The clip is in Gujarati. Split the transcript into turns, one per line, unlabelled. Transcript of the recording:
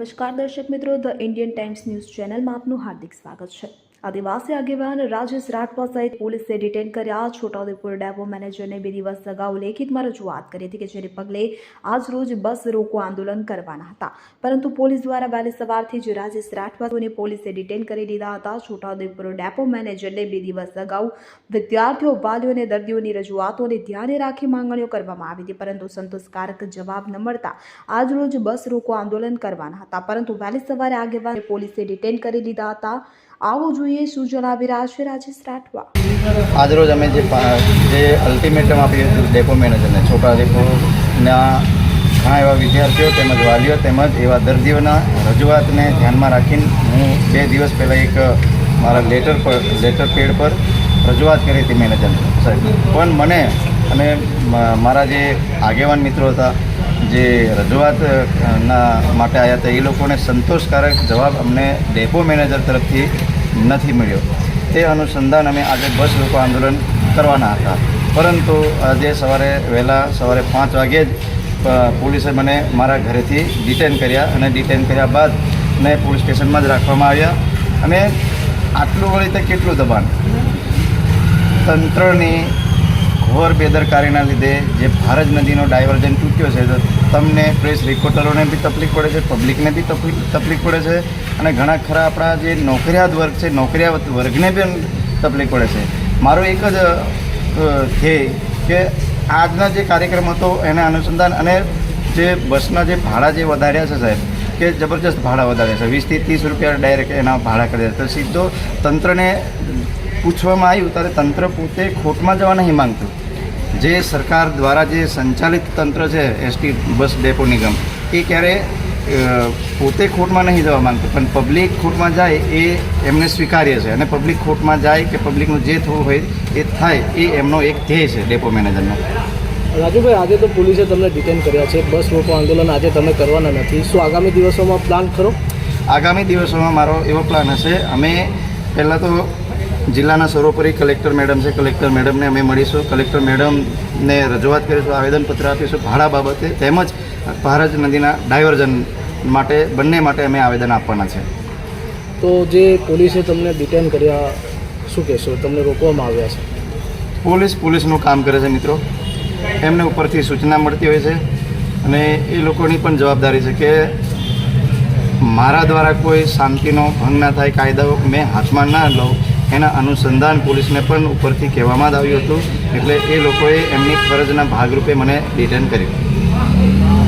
નમસ્કાર દર્શક મિત્રો ધ ઇન્ડિયન ટાઈમ્સ ન્યૂઝ ચેનલમાં આપનું હાર્દિક સ્વાગત છે. આદિવાસી આગેવાન રાજેશ રાઠવા સહિત પોલીસે ડિટેન કર્યા. છોટાઉદેપુર ડેપો મેનેજરને બે દિવસ અગાઉ લેખિતમાં રજૂઆત કરી હતી કે જેને પગલે આજ રોજ બસ રોકો આંદોલન કરવાના હતા. પરંતુ પોલીસ દ્વારા વહેલી સવારથી જ રાજેશ રાઠવાને પોલીસે ડિટેન કરી દીધા હતા. છોટાઉદેપુર ડેપો મેનેજરને બે દિવસ અગાઉ વિદ્યાર્થીઓ, વાલીઓ અને દર્દીઓની રજૂઆતોને ધ્યાને રાખી માંગણીઓ કરવામાં આવી હતી. પરંતુ સંતોષકારક જવાબ ન મળતા આજ રોજ બસ રોકો આંદોલન કરવાના હતા. પરંતુ વહેલી સવારે આગેવાન પોલીસે ડિટેન કરી લીધા હતા. આવો જોઈએ શું જણાવી રહ્યા છે રાજેશ રાઠવા.
આજરોજ અમે જે જે અલ્ટિમેટમ આપી હતું ડેપો મેનેજરને છોટા ડેપોના ઘણા એવા વિદ્યાર્થીઓ તેમજ વાલીઓ તેમજ એવા દર્દીઓના રજૂઆતને ધ્યાનમાં રાખીને હું બે દિવસ પહેલાં એક મારા લેટર પર લેટર પેડ પર રજૂઆત કરી હતી મેનેજર સાહેબ. પણ મને અને મારા જે આગેવાન મિત્રો હતા, જે રજૂઆતના માટે આવ્યા હતા, એ લોકોને સંતોષકારક જવાબ અમને ડેપો મેનેજર તરફથી નથી મળ્યો. તે અનુસંધાન અમે આજે બસ રોકો આંદોલન કરવાના હતા. પરંતુ આજે સવારે વહેલા સવારે પાંચ વાગ્યે જ પોલીસે મને મારા ઘરેથી ડિટેન કર્યા અને ડિટેન કર્યા બાદ મેં પોલીસ સ્ટેશનમાં જ રાખવામાં આવ્યા. અને આટલું વળી તે કેટલું દબાણ? તંત્રની ઘોર બેદરકારીના લીધે જે ભારત નદીનો ડાયવર્જન તૂટ્યો છે, તો તમને પ્રેસ રિપોર્ટરોને બી તકલીફ પડે છે, પબ્લિકને બી તકલીફ તકલીફ પડે છે અને ઘણા ખરા આપણા જે નોકરિયાત વર્ગ છે, નોકરિયાત વર્ગને પણ તકલીફ પડે છે. મારો એક જ ધ્યેય કે આજના જે કાર્યક્રમ હતો એના અનુસંધાન અને જે બસના જે ભાડા જે વધાર્યા છે સાહેબ, કે જબરજસ્ત ભાડા વધાર્યા છે, વીસથી ત્રીસ રૂપિયા ડાયરેક્ટ એના ભાડા કર્યા તો સીધો તંત્રને પૂછવામાં આવ્યું, ત્યારે તંત્ર પોતે ખોટમાં જવા નહીં માંગતું. જે સરકાર દ્વારા જે સંચાલિત તંત્ર છે એસટી બસ ડેપો નિગમ એ ક્યારે પોતે ખોટમાં નહીં જવા માંગતું પણ પબ્લિક ખોટમાં જાય એ એમને સ્વીકાર્ય છે. અને પબ્લિક ખોટમાં જાય કે પબ્લિકનું જે થવું હોય એ થાય એ એમનો એક ધ્યેય છે ડેપો મેનેજરનો.
રાજુભાઈ આજે તો પોલીસે તમને ડિટેન કર્યા છે બસ રોકો આંદોલન આજે તમે કરવાના નથી. શું આગામી દિવસોમાં પ્લાન ખરો?
આગામી દિવસોમાં મારો એવો પ્લાન હશે અમે પહેલાં તો જિલ્લાના સર્વોપરી કલેક્ટર મેડમ છે. કલેક્ટર મેડમને અમે મળીશું. કલેક્ટર મેડમને રજૂઆત કરીશું આવેદનપત્ર આપીશું. ભાડા બાબતે તેમજ ભારજ નદીના ડાયવર્ઝન માટે બંને માટે અમે આવેદન આપવાના છે.
તો જે પોલીસે તમને ડિટેન કર્યા શું કહેશો? તમને રોકવામાં આવ્યા છે?
પોલીસ પોલીસનું કામ કરે છે મિત્રો. એમને ઉપરથી સૂચના મળતી હોય છે અને એ લોકોની પણ જવાબદારી છે કે મારા દ્વારા કોઈ શાંતિનો ભંગ ના થાય કાયદાઓ મેં હાથમાં ના લઉં. એના અનુસંધાન પોલીસને પણ ઉપરથી કહેવામાં જ આવ્યું હતું. એટલે એ લોકોએ એમની ફરજના ભાગરૂપે મને ડિટેન કર્યું.